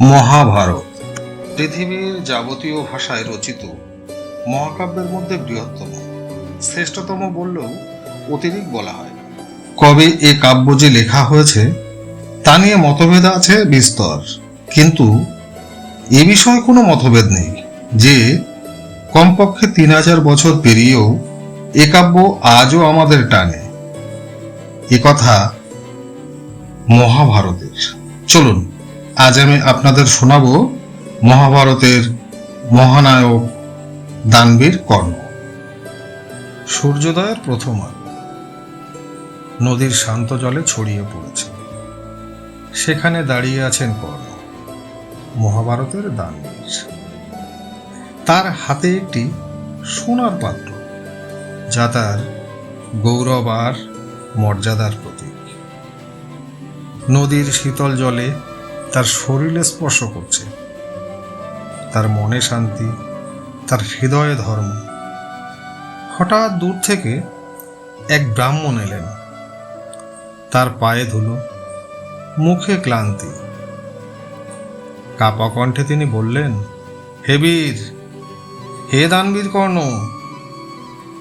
মহাভারত। পৃথিবীর যাবতীয় ভাষায় রচিত মহাকাব্যের মধ্যে বৃহত্তম। শ্রেষ্ঠতম বললেও অতিরিক্ত বলা হয় কবে এ কাব্য যে লেখা হয়েছে, তা নিয়ে মতভেদ আছে বিস্তর। কিন্তু এ বিষয়ে কোনো মতভেদ নেই যে, কমপক্ষে তিন হাজার বছর পেরিয়েও এ কাব্য আজও আমাদের টানে। এ কথা মহাভারতের। চলুন। আজ আমি আপনাদের শোনাব মহাভারতের মহানায়ক দানবীর কর্ণ সূর্যোদয়ের প্রথম আলো। নদীর শান্ত জলে ছড়িয়ে পড়েছে। সেখানে দাঁড়িয়ে আছেন কর্ণ মহাভারতের দানবীর। তার হাতে একটি সোনার পাত্র, যা তার গৌরব আর মর্যাদার প্রতীক। নদীর শীতল জলে তার শরীরে স্পর্শ করছে। তার মনে শান্তি, তার হৃদয়ে ধর্ম। হঠাৎ দূর থেকে এক ব্রাহ্মণ এলেন। তার পায়ে ধুলো, মুখে ক্লান্তি। কাপা কণ্ঠে তিনি বললেন, হে বীর, হে দানবীর কর্ণ,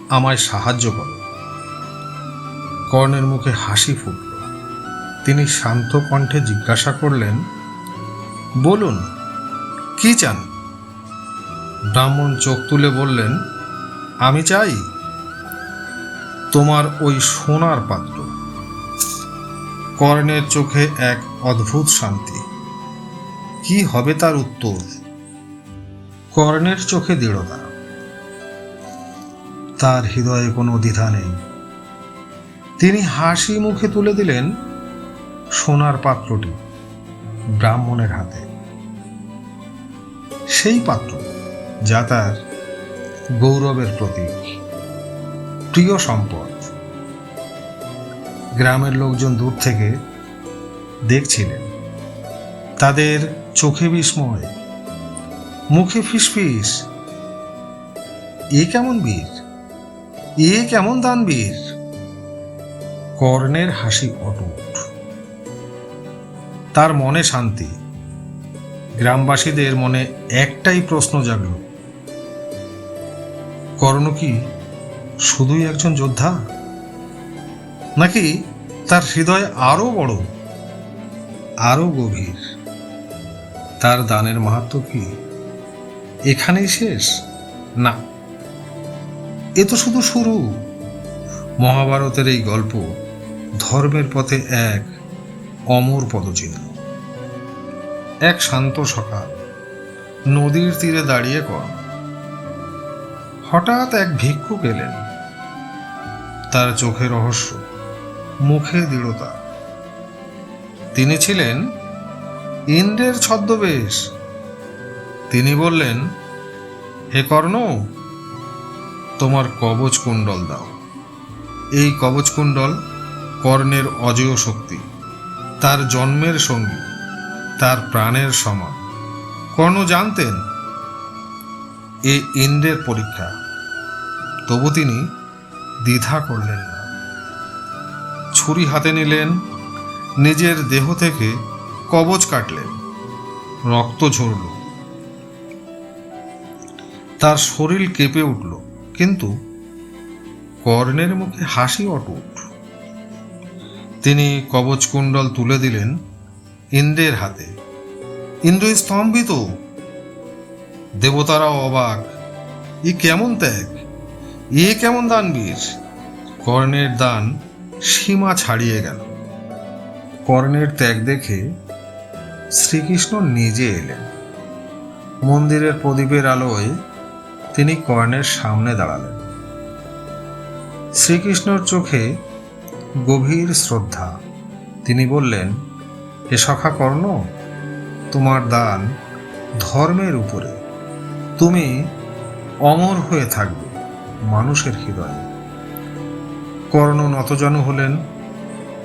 আমায় সাহায্য করো। কর্ণের মুখে হাসি ফুটল। তিনি শান্ত কণ্ঠে জিজ্ঞাসা করলেন বলুন। কি চান? ব্রাহ্মণ চোখ তুলে বললেন আমি চাই তোমার ওই সোনার পাত্র। কর্ণের চোখে এক অদ্ভুত শান্তি। কি হবে তার উত্তর? কর্ণের চোখে দৃঢ়তা। তার হৃদয়ে কোনো দ্বিধা নেই। তিনি হাসি মুখে তুলে দিলেন সোনার পাত্রটি। ব্রাহ্মণের হাতে। সেই পাত্র যা তার গৌরবের প্রতীক, প্রিয় সম্পদ। গ্রামের লোকজন দূর থেকে দেখছিলেন। তাদের চোখে বিস্ময়, মুখে ফিসফিস। এ কেমন বীর? এ কেমন দানবীর? কর্ণের হাসি অটুট। তার মনে শান্তি। গ্রামবাসীদের মনে একটাই প্রশ্ন জাগল। কর্ণ কি শুধুই একজন যোদ্ধা? নাকি তার হৃদয় আরও বড়, আরও গভীর? তার দানের মাহাত্ম কি এখানেই শেষ? না। এ তো শুধু শুরু। মহাভারতের এই গল্প ধর্মের পথে এক অমর পদচিহ্ন। এক শান্ত সকাল। নদীর তীরে দাঁড়িয়ে কর। হঠাৎ এক ভিক্ষুক এলেন। তার চোখে রহস্য, মুখে দৃঢ়তা। তিনি ছিলেন ইন্দ্রের ছদ্মবেশ। তিনি বললেন, হে কর্ণ, তোমার কবচ কুণ্ডল দাও। এই কবচ কুণ্ডল কর্ণের অজেয় শক্তি। তার জন্মের সঙ্গী, তার প্রাণের সমান। কর্ণ জানতেন এ ইন্দ্রের পরীক্ষা। তবু তিনি দ্বিধা করলেন না। ছুরি হাতে নিলেন, নিজের দেহ থেকে কবচ কাটলেন, রক্ত ঝরল। তার শরীর কেঁপে উঠল, কিন্তু কর্ণের মুখে হাসি অটুট। তিনি কবচ কুণ্ডল তুলে দিলেন ইন্দ্রের হাতে। ইন্দ্র স্তম্ভিত। দেবতারাও অবাক। ই কেমন ত্যাগ? এ কেমন দানবীর? কর্ণের দান সীমা ছাড়িয়ে গেল। কর্ণের ত্যাগ দেখে শ্রীকৃষ্ণ নিজে এলেন। মন্দিরের প্রদীপের আলোয় তিনি কর্ণের সামনে দাঁড়ালেন। শ্রীকৃষ্ণর চোখে গভীর শ্রদ্ধা। তিনি বললেন হে সখা কর্ণ তোমার দান ধর্মের উপরে। তুমি অমর হয়ে থাকবে মানুষের হৃদয়ে। কর্ণ নতজন হলেন,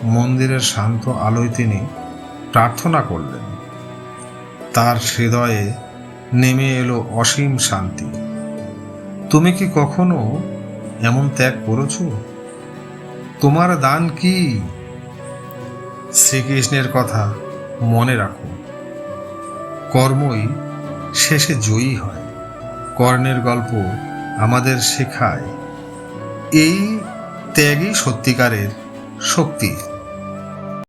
মন্দিরের শান্ত আলোয় তিনি প্রার্থনা করলেন। তার হৃদয়ে নেমে এলো অসীম শান্তি। তুমি কি কখনো এমন ত্যাগ করেছ? তোমার দান কি? শ্রীকৃষ্ণের কথা মনে রাখো। কর্মই শেষে জয়ী হয়। কর্ণের গল্প আমাদের শেখায়। এই ত্যাগই সত্যিকারের শক্তি।